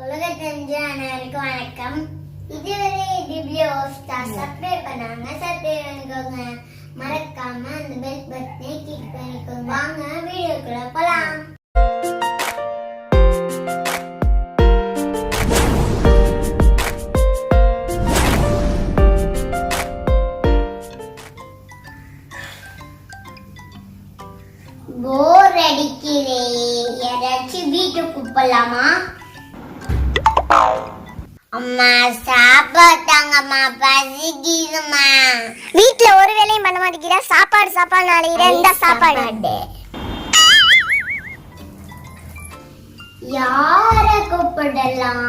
உலக தெரிஞ்ச அனைவருக்கும் வணக்கம். இதுவரை டிபியோ ஸ்டார் சப்ஸ்கிரைப் பண்ணாங்க சப்ஸ்கிரைப் பண்ணிக்கோங்க. மறக்காம அந்த பெல் பட்டனை கிளிக் பண்ணிக்கோங்க. வாங்க வீடியோக்குள்ள போலாம். போர் அடிக்கிறே. யாராச்சும் வீட்டுக்கு போலாமா? அம்மா சாப்பாட்டாங்கம்மா பசிக்குதுமா வீட்ல ஒரு வேலையும் பண்ண மாட்டேங்கிற. சாப்பாடு சாப்பாடு நாளைக்கு இந்த சாப்பாடு. யார கூப்பிடலாம்?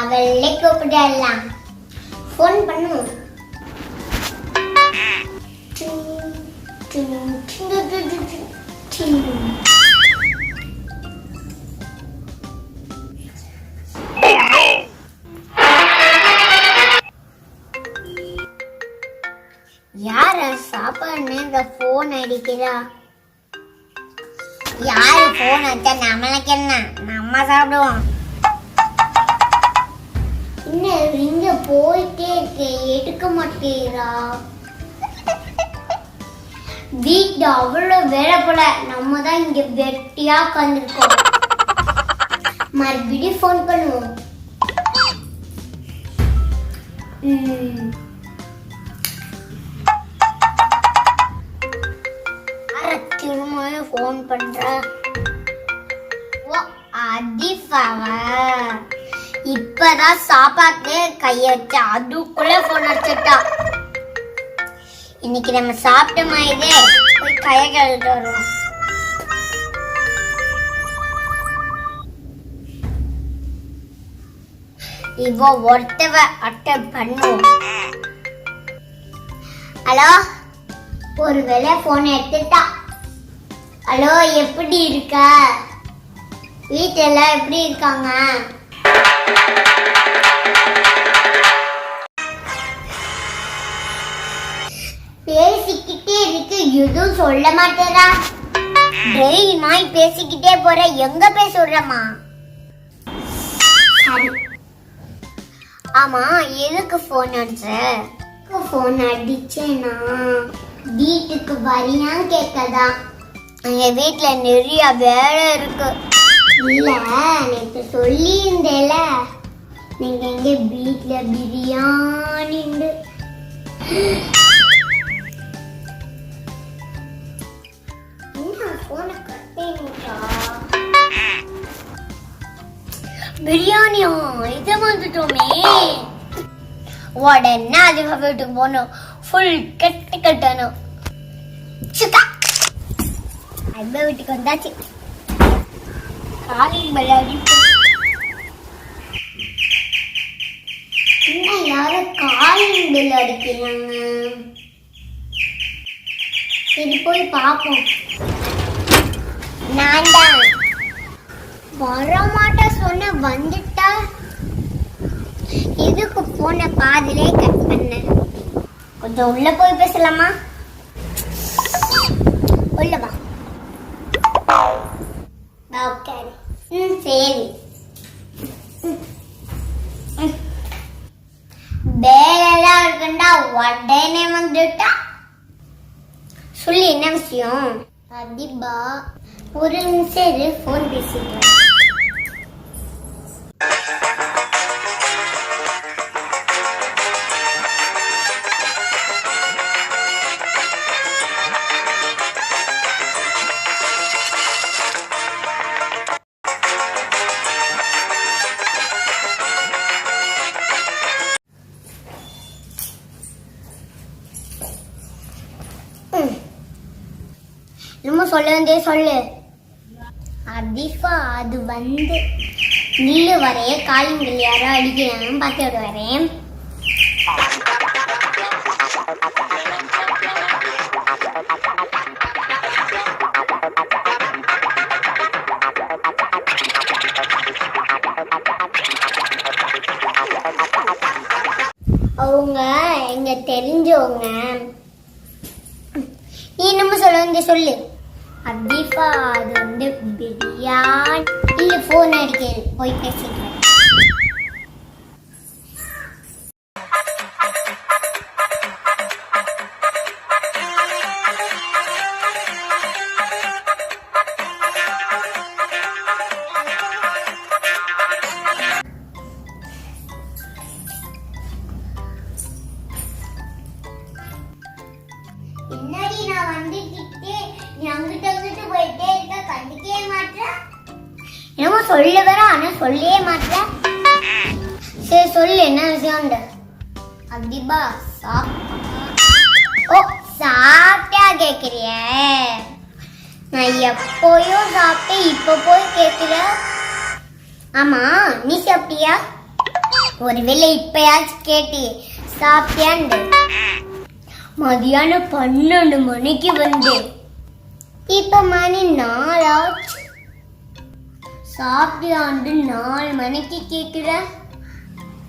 அவளே கூப்பிடலாம். ஃபோன் பண்ணுவோம் டிங், டிங், டிங், டிங், டிங், பாப்பான்னு இந்த போன் அடிக்கிறா யாரு ஃபோன் வச்சா நம்மளுக்கு என்ன? நம்ம சாப்பிடுவோம். இன்னும் இங்க போயிட்டே இருக்கு எடுக்க மாட்டேங்கிறா. வீட்டு அவ்வளவு வேலை போல நம்ம தான் இங்க வெட்டியா உட்காந்துருக்கோம் மறுபடியும் ஃபோன் பண்ணுவோம். ம். திரும்பவும் பண்ற? ஓ அதிஃபாவா இப்பதான் சாப்பாட்டுல கைய வச்ச அதுக்குள்ள போன் வச்சுட்டா இன்னைக்கு நம்ம சாப்பிட்ட மாதிரி போய் கைய கழுவிட்டு வருவோம். இவோ ஒருத்தவ அட்டன் பண்ணுவோம் ஹலோ? ஒருவேளை போன் எடுத்துட்டா. ஹலோ எப்படி இருக்க? வீட்டெல்லாம் எப்படி இருக்காங்க? பேசிக்கிட்டே இருக்கு எதுவும் சொல்ல மாட்டேறா. டெய்லி நாய் பேசிக்கிட்டே போற. எங்க போய் சொல்றமா ஆமா எதுக்கு போன் அடிச்ச? போன் அடிச்சேனா? வீட்டுக்கு வரியான்னு கேட்கதான் எங்கள் வீட்டில் நிறைய வேலை இருக்கு. இல்லை நேற்று சொல்லியிருந்தேல நீங்கள் நீங்க வீட்டில் வீட்ல பிரியாணி பிரியாணியா? இதை வந்துட்டோமே உடனே அது வீட்டுக்கு போகணும். ஃபுல் கட்டு கட்டணும். சுக்கா! அந்த வீட்டுக்கு வந்தாச்சு. காலையில் விளையாடி என்ன யாரும் காலிங் பெல் அடிக்கிறாங்க சரி போய் பார்ப்போம். நான் தான். வரமாட்டா சொன்ன வந்துட்டா. எதுக்கு போன பாதிலே கட் பண்ண? கொஞ்சம் உள்ள போய் பேசலாமா? ம் சரி ம். வேலையெல்லாம் இருக்குண்டா உடனே வந்துட்டா. சொல்லி என்ன விஷயம்? அதிபா ஒரு நிமிஷம் இரு ஃபோன் பேசிட்டேன் என்னமோ சொல்ல. அதிஃபா அது வந்து நில்லு வரைய காலிங்கள் யாரோ அடிக்கிறாங்கன்னு பார்த்துட்டு வரேன் அவங்க எங்க தெரிஞ்சவங்க. நீ நம்ம சொல்ல வந்து சொல்லு. அதிஃபா அது வந்து பிரியாணி இல்ல ஃப்ரெண்டு ஃபோன் அடிக்குது போய் பேசிட்டு என்னமோ ஆனா சொல்லவே மாட்டேன் சரி சொல்லு என்ன விஷயம்ண்டு அதிபா ஓ சாப்பிட்டா கேக்குறிய? நான் எப்போயோ சாப்பிட்டு இப்போ போய் கேக்குற? ஆமா நீ சாப்பிட்டியா? ஒருவேளை இப்பயாச்சும் கேட்டி சாப்பிட்டியாண்டு? மதியானம் பன்னெண்டு மணிக்கு வந்து இப்ப மணி நாலாச்சு. சாப்பிட்டியாண்டு நாலு மணிக்கு கேட்குற.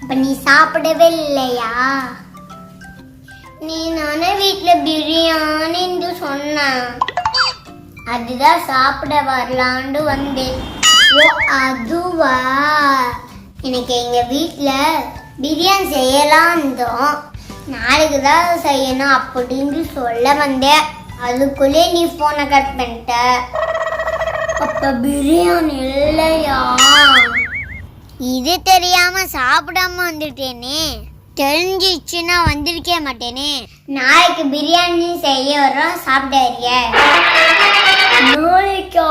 அப்ப நீ சாப்பிடவே இல்லையா நீ நானே வீட்டுல பிரியாணின்னு சொன்ன அதுதான் சாப்பிட வரலான்னு வந்தேன். ஓ அதுவா? எனக்கு எங்க வீட்டில் பிரியாணி செய்யலாம் இருந்தோம் நாளைக்கு தான் செய்யணும் அப்படின்னு சொல்ல வந்தேன். அதுக்குள்ளே நீ ஃபோனை கட் பண்ணிட்ட. அப்ப பிரியாணி இல்லையா? இது தெரியாம சாப்பிடாம வந்துட்டேனே. தெரிஞ்சிச்சுன்னா வந்திருக்க மாட்டேனே. நாளைக்கு பிரியாணி செய்ய வரோம் சாப்பிட்டு வரிய. நாளைக்கா